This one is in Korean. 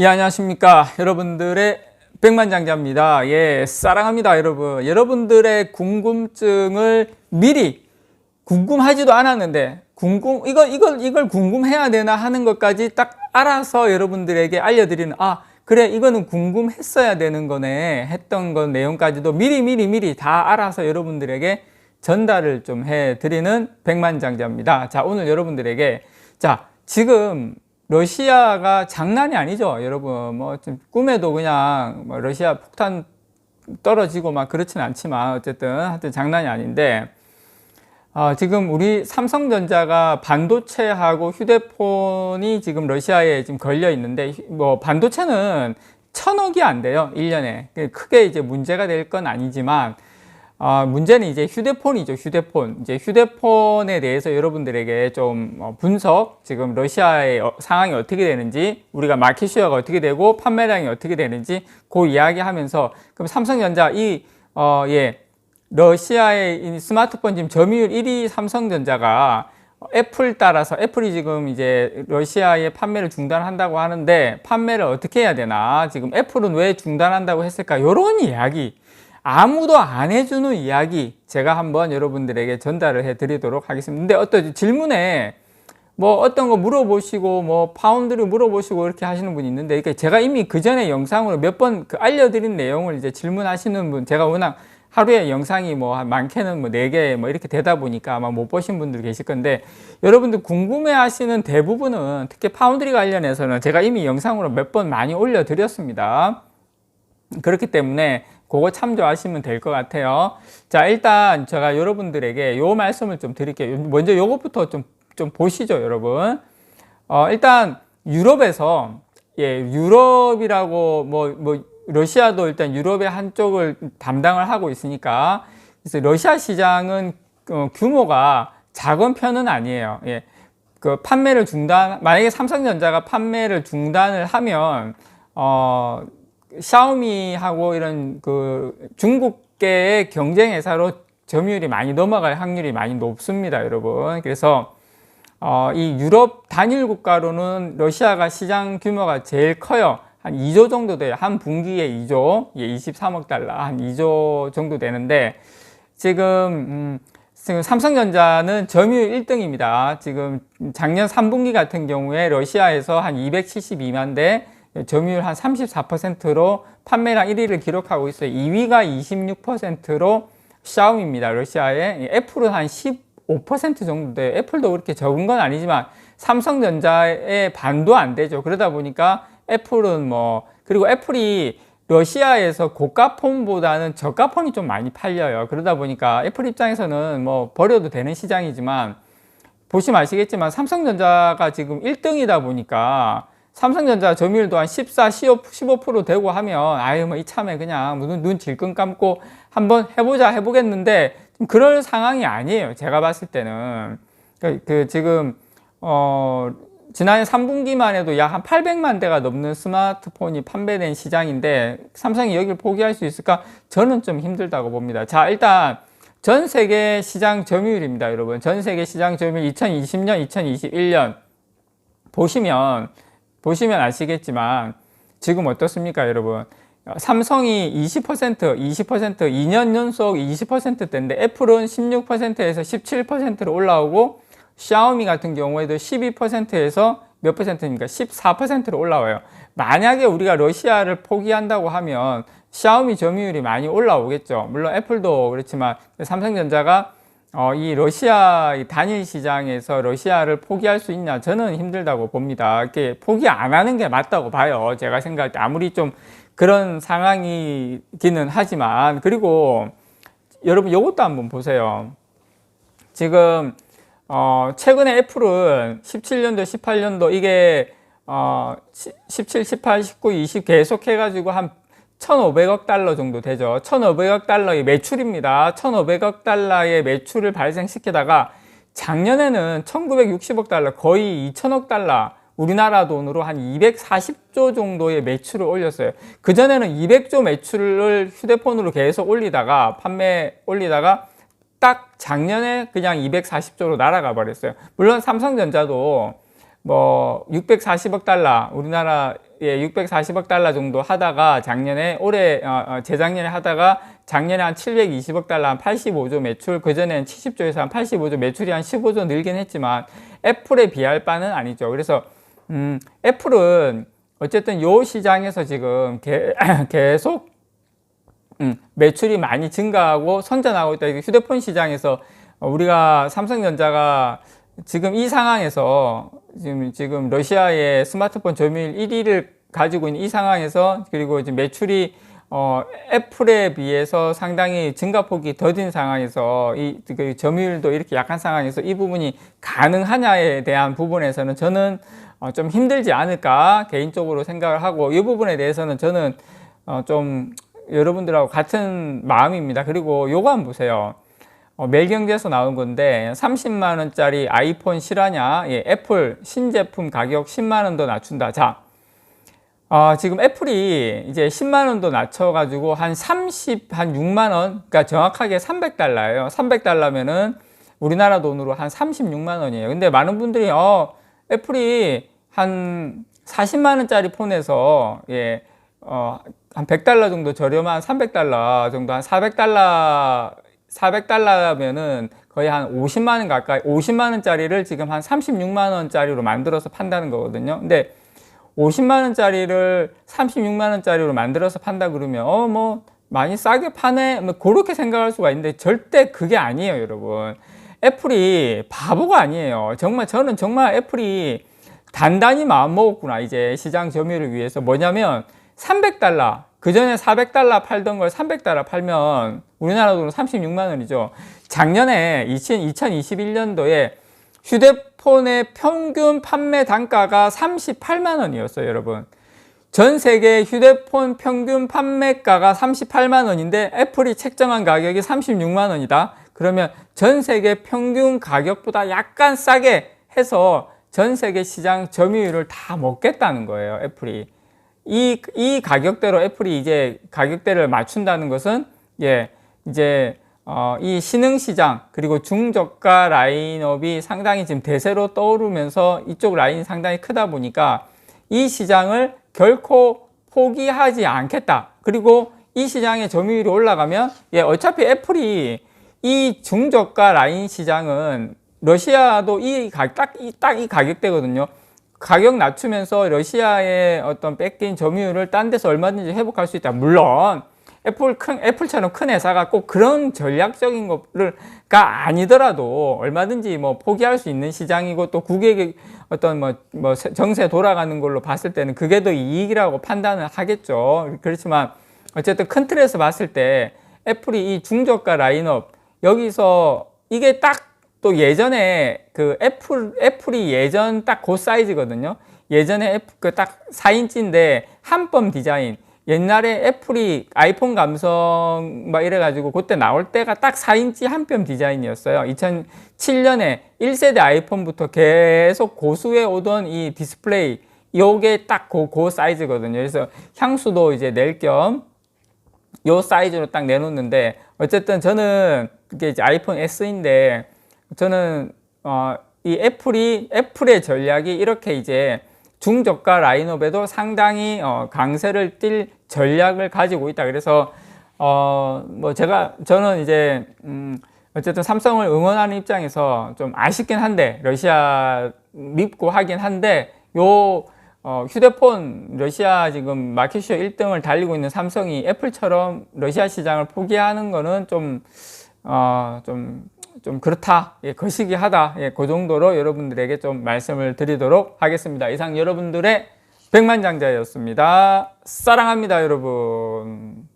예, 안녕하십니까. 여러분들의 백만장자입니다. 예, 사랑합니다, 여러분. 여러분들의 궁금증을 미리 궁금하지도 않았는데, 궁금, 이거, 이걸, 이걸 궁금해야 되나 하는 것까지 딱 알아서 여러분들에게 알려드리는, 아, 그래, 이거는 궁금했어야 되는 거네. 했던 건 내용까지도 미리, 미리, 미리 다 알아서 여러분들에게 전달을 좀 해드리는 백만장자입니다. 자, 오늘 여러분들에게, 자, 지금 러시아가 장난이 아니죠, 여러분. 뭐, 좀 꿈에도 그냥 뭐 러시아 폭탄 떨어지고 막 그렇진 않지만, 어쨌든, 하여튼 장난이 아닌데, 어, 지금 우리 삼성전자가 반도체하고 휴대폰이 지금 러시아에 지금 걸려 있는데, 뭐, 반도체는 천억이 안 돼요, 1년에. 크게 이제 문제가 될 건 아니지만, 아, 문제는 이제 휴대폰이죠, 휴대폰. 이제 휴대폰에 대해서 여러분들에게 좀 어, 분석, 지금 러시아의 어, 상황이 어떻게 되는지, 우리가 마켓슈어가 어떻게 되고, 판매량이 어떻게 되는지, 그 이야기 하면서, 그럼 삼성전자 이, 어, 예, 러시아의 이 스마트폰 지금 점유율 1위 삼성전자가 애플 따라서 애플이 지금 이제 러시아의 판매를 중단한다고 하는데 판매를 어떻게 해야 되나 지금 애플은 왜 중단한다고 했을까 이런 이야기 아무도 안 해주는 이야기 제가 한번 여러분들에게 전달을 해 드리도록 하겠습니다. 근데 어떤 질문에 뭐 어떤 거 물어보시고 뭐 파운드를 물어보시고 이렇게 하시는 분이 있는데 이게 제가 이미 그 전에 영상으로 몇 번 그 알려드린 내용을 이제 질문하시는 분 제가 워낙 하루에 영상이 뭐한 많게는 뭐네개뭐 이렇게 되다 보니까 아마 못 보신 분들 계실 건데 여러분들 궁금해 하시는 대부분은 특히 파운드리 관련해서는 제가 이미 영상으로 몇 번 많이 올려드렸습니다. 그렇기 때문에 그거 참조하시면 될 것 같아요. 자, 일단 제가 여러분들에게 요 말씀을 좀 드릴게요. 먼저 요것부터 좀, 좀 보시죠, 여러분. 어, 일단 유럽에서, 예, 유럽이라고 뭐, 뭐, 러시아도 일단 유럽의 한쪽을 담당을 하고 있으니까, 그래서 러시아 시장은 어, 규모가 작은 편은 아니에요. 예. 그 판매를 중단, 만약에 삼성전자가 판매를 중단을 하면, 어, 샤오미하고 이런 그 중국계의 경쟁 회사로 점유율이 많이 넘어갈 확률이 많이 높습니다, 여러분. 그래서 어, 이 유럽 단일 국가로는 러시아가 시장 규모가 제일 커요. 한 2조 정도 돼요. 한 분기에 2조, 예, 23억 달러, 한 2조 정도 되는데 지금 음, 지금 삼성전자는 점유율 1등입니다. 지금 작년 3분기 같은 경우에 러시아에서 한 272만 대, 점유율 한 34%로 판매량 1위를 기록하고 있어요. 2위가 26%로 샤오미입니다. 러시아에 애플은 한 15% 정도 돼요. 애플도 그렇게 적은 건 아니지만 삼성전자의 반도 안 되죠. 그러다 보니까 애플은 뭐 그리고 애플이 러시아에서 고가 폰보다는 저가 폰이 좀 많이 팔려요. 그러다 보니까 애플 입장에서는 뭐 버려도 되는 시장이지만 보시면 아시겠지만 삼성전자가 지금 1등이다 보니까 삼성전자 점유율도 한 14, 15, 15% 되고 하면 아유 뭐 이참에 그냥 눈, 눈 질끈 감고 한번 해보자 해보겠는데 좀 그럴 상황이 아니에요. 제가 봤을 때는 그, 그 지금 어 지난해 3분기만 해도 약 한 800만 대가 넘는 스마트폰이 판매된 시장인데 삼성이 여기를 포기할 수 있을까? 저는 좀 힘들다고 봅니다. 자 일단 전 세계 시장 점유율입니다, 여러분. 전 세계 시장 점유율 2020년, 2021년 보시면 보시면 아시겠지만 지금 어떻습니까, 여러분? 삼성이 20%, 20%, 2년 연속 20%대인데 애플은 16%에서 17%로 올라오고 샤오미 같은 경우에도 12%에서 몇 퍼센트입니까? 14%로 올라와요. 만약에 우리가 러시아를 포기한다고 하면 샤오미 점유율이 많이 올라오겠죠. 물론 애플도 그렇지만 삼성전자가 어, 이 러시아 단일 시장에서 러시아를 포기할 수 있냐? 저는 힘들다고 봅니다. 이렇게 포기 안 하는 게 맞다고 봐요. 제가 생각할 때 아무리 좀 그런 상황이기는 하지만 그리고 여러분 이것도 한번 보세요. 지금 어, 최근에 애플은 17년도, 18년도 이게 어, 17, 18, 19, 20 계속 해가지고 한 1,500억 달러 정도 되죠. 1,500억 달러의 매출입니다. 1,500억 달러의 매출을 발생시키다가 작년에는 1,960억 달러, 거의 2,000억 달러, 우리나라 돈으로 한 240조 정도의 매출을 올렸어요. 그전에는 200조 매출을 휴대폰으로 계속 올리다가, 판매 올리다가 딱 작년에 그냥 240조로 날아가 버렸어요. 물론 삼성전자도 뭐 640억 달러, 우리나라 예, 640억 달러 정도 하다가 작년에 올해 어, 어, 재작년에 하다가 작년에 한 720억 달러 한 85조 매출 그 전에는 70조에서 한 85조 매출이 한 15조 늘긴 했지만 애플에 비할 바는 아니죠. 그래서 음, 애플은 어쨌든 요 시장에서 지금 개, 계속 음, 매출이 많이 증가하고 선전하고 있다. 휴대폰 시장에서 어, 우리가 삼성전자가 지금 이 상황에서 지금 지금 러시아의 스마트폰 점유율 1위를 가지고 있는 이 상황에서 그리고 지금 매출이 어, 애플에 비해서 상당히 증가폭이 더딘 상황에서 이 그 점유율도 이렇게 약한 상황에서 이 부분이 가능하냐에 대한 부분에서는 저는 어, 좀 힘들지 않을까 개인적으로 생각을 하고 이 부분에 대해서는 저는 어, 좀 여러분들하고 같은 마음입니다. 그리고 요거 한번 보세요. 어, 매일경제에서 나온 건데 30만 원짜리 아이폰 실하냐? 예, 애플 신제품 가격 10만 원 더 낮춘다. 자, 어, 지금 애플이 이제 10만 원 더 낮춰가지고 한 30, 한 6만 원, 그러니까 정확하게 300달러예요. 300달러면은 우리나라 돈으로 한 36만 원이에요. 근데 많은 분들이 어, 애플이 한 40만 원짜리 폰에서 예, 어, 한 100달러 정도 저렴한 300달러 정도 한 400달러 400달러면은 거의 한 50만 원 가까이 50만 원짜리를 지금 한 36만 원짜리로 만들어서 판다는 거거든요. 근데 50만 원짜리를 36만 원짜리로 만들어서 판다 그러면 어 뭐 많이 싸게 파네 뭐 그렇게 생각할 수가 있는데 절대 그게 아니에요, 여러분. 애플이 바보가 아니에요. 정말 저는 정말 애플이 단단히 마음 먹었구나. 이제 시장 점유율을 위해서 뭐냐면 300달러 그 전에 400달러 팔던 걸 300달러 팔면 우리나라 돈으로 36만 원이죠. 작년에 2021년도에 휴대폰의 평균 판매 단가가 38만 원이었어요, 여러분. 전 세계 휴대폰 평균 판매가가 38만 원인데 애플이 책정한 가격이 36만 원이다. 그러면 전 세계 평균 가격보다 약간 싸게 해서 전 세계 시장 점유율을 다 먹겠다는 거예요, 애플이. 이, 이 가격대로 애플이 이제 가격대를 맞춘다는 것은, 예, 이제, 어, 이 신흥 시장, 그리고 중저가 라인업이 상당히 지금 대세로 떠오르면서 이쪽 라인이 상당히 크다 보니까 이 시장을 결코 포기하지 않겠다. 그리고 이 시장의 점유율이 올라가면, 예, 어차피 애플이 이 중저가 라인 시장은 러시아도 이 가, 딱, 이, 딱 이 가격대거든요. 가격 낮추면서 러시아의 어떤 뺏긴 점유율을 딴 데서 얼마든지 회복할 수 있다. 물론 애플 큰 애플처럼 큰 회사가 꼭 그런 전략적인 것을가 아니더라도 얼마든지 뭐 포기할 수 있는 시장이고 또 국외의 어떤 뭐, 뭐 정세 돌아가는 걸로 봤을 때는 그게 더 이익이라고 판단을 하겠죠. 그렇지만 어쨌든 큰 틀에서 봤을 때 애플이 이 중저가 라인업 여기서 이게 딱 또 예전에 그 애플 애플이 예전 딱 그 사이즈거든요. 예전에 애플 그딱 4인치인데 한 뼘 디자인. 옛날에 애플이 아이폰 감성 막 이래가지고 그때 나올 때가 딱 4인치 한 뼘 디자인이었어요. 2007년에 1세대 아이폰부터 계속 고수해 오던 이 디스플레이 요게 딱그 그 사이즈거든요. 그래서 향수도 이제 낼 겸 요 사이즈로 딱 내놓는데 어쨌든 저는 이제 아이폰 S인데 저는 어, 이 애플이 애플의 전략이 이렇게 이제 중저가 라인업에도 상당히 어, 강세를 띨 전략을 가지고 있다. 그래서 어, 뭐 제가 저는 이제 음, 어쨌든 삼성을 응원하는 입장에서 좀 아쉽긴 한데 러시아 믿고 하긴 한데 요 어, 휴대폰 러시아 지금 마켓쇼 1등을 달리고 있는 삼성이 애플처럼 러시아 시장을 포기하는 거는 좀, 어, 좀, 좀 그렇다. 예, 거시기 하다. 예, 그 정도로 여러분들에게 좀 말씀을 드리도록 하겠습니다. 이상 여러분들의 백만장자였습니다. 사랑합니다, 여러분.